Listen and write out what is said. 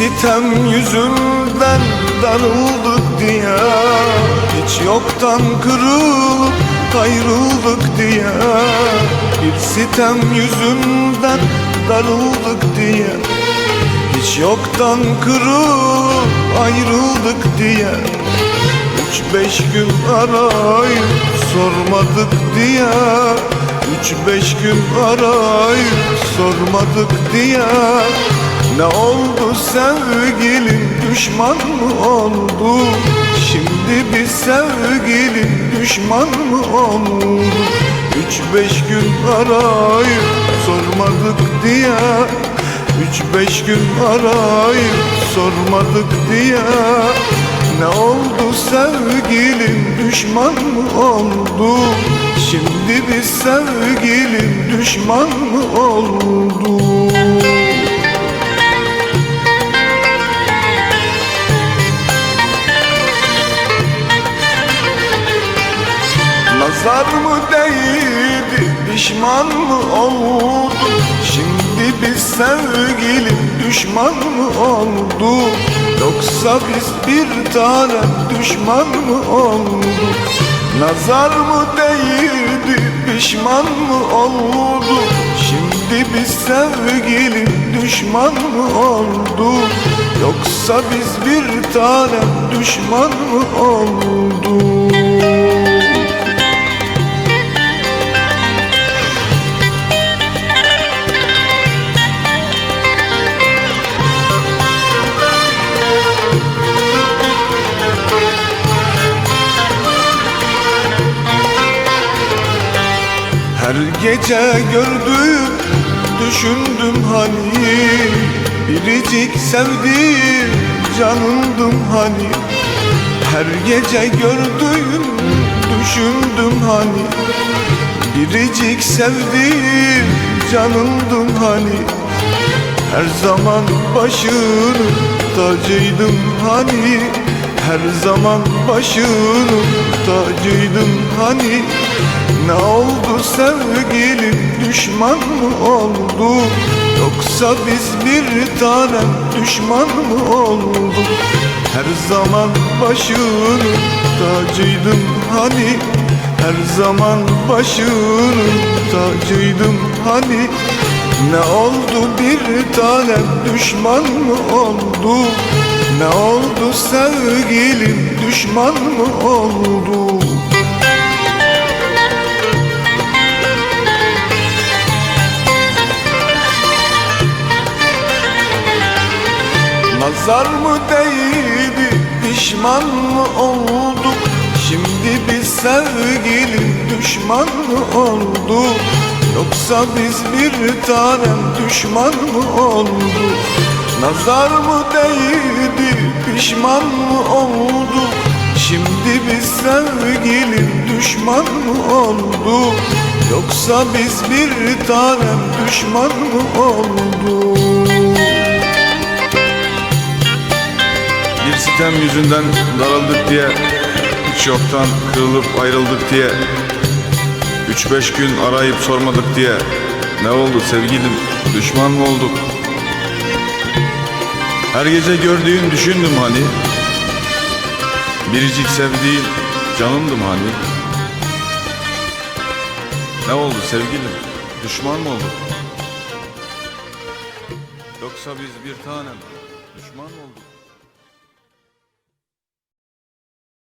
sitem yüzünden darıldık diye. Hiç yoktan kırılıp ayrıldık diye. Bir sitem yüzünden darıldık diye. Hiç yoktan kırılıp ayrıldık diye. Üç beş gün arayıp sormadık diye. Üç beş gün arayıp sormadık diye Ne oldu sevgilim düşman mı oldu? Şimdi bir sevgilim düşman mı oldu? Üç beş gün arayıp sormadık diye Üç beş gün arayıp sormadık diye. Ne oldu sevgilim düşman mı oldu? Şimdi bir sevgilim düşman mı oldu mı değdi pişman mı oldu Şimdi biz sevgilim düşman mı oldu Yoksa biz bir tane düşman mı olduk Nazar mı değdi pişman mı oldu Şimdi biz sevgilim düşman mı oldu Yoksa biz bir tane düşman mı olduk gece gördüm, düşündüm hani. Biricik sevdiğim canımdım hani. Her gece gördüm, düşündüm hani. Biricik sevdiğim canımdım hani. Her zaman başının tacıydım hani. Her zaman başının tacıydım hani Ne oldu sevgilim? Düşman mı oldu? Yoksa biz bir tanem düşman mı olduk? Her zaman başının tacıydım hani. Her zaman başının tacıydım hani. Ne oldu bir tanem düşman mı oldu? Ne oldu sevgilim düşman mı oldu Nazar mı değdi pişman mı olduk? Şimdi biz sevgilim düşman mı olduk? Yoksa biz bir tanem düşman mı olduk? Nazar mı değdi pişman mı olduk? Şimdi biz sevgilim düşman mı olduk? Yoksa biz bir tanem düşman mı olduk Bir sitem yüzünden daraldık diye Hiç yoktan kırılıp ayrıldık diye Üç beş gün arayıp sormadık diye Ne oldu sevgilim düşman mı olduk? Her gece gördüğün düşündüm hani Biricik sevdiğin canımdım hani. Ne oldu sevgilim düşman mı olduk? Yoksa biz bir tanem düşman mı olduk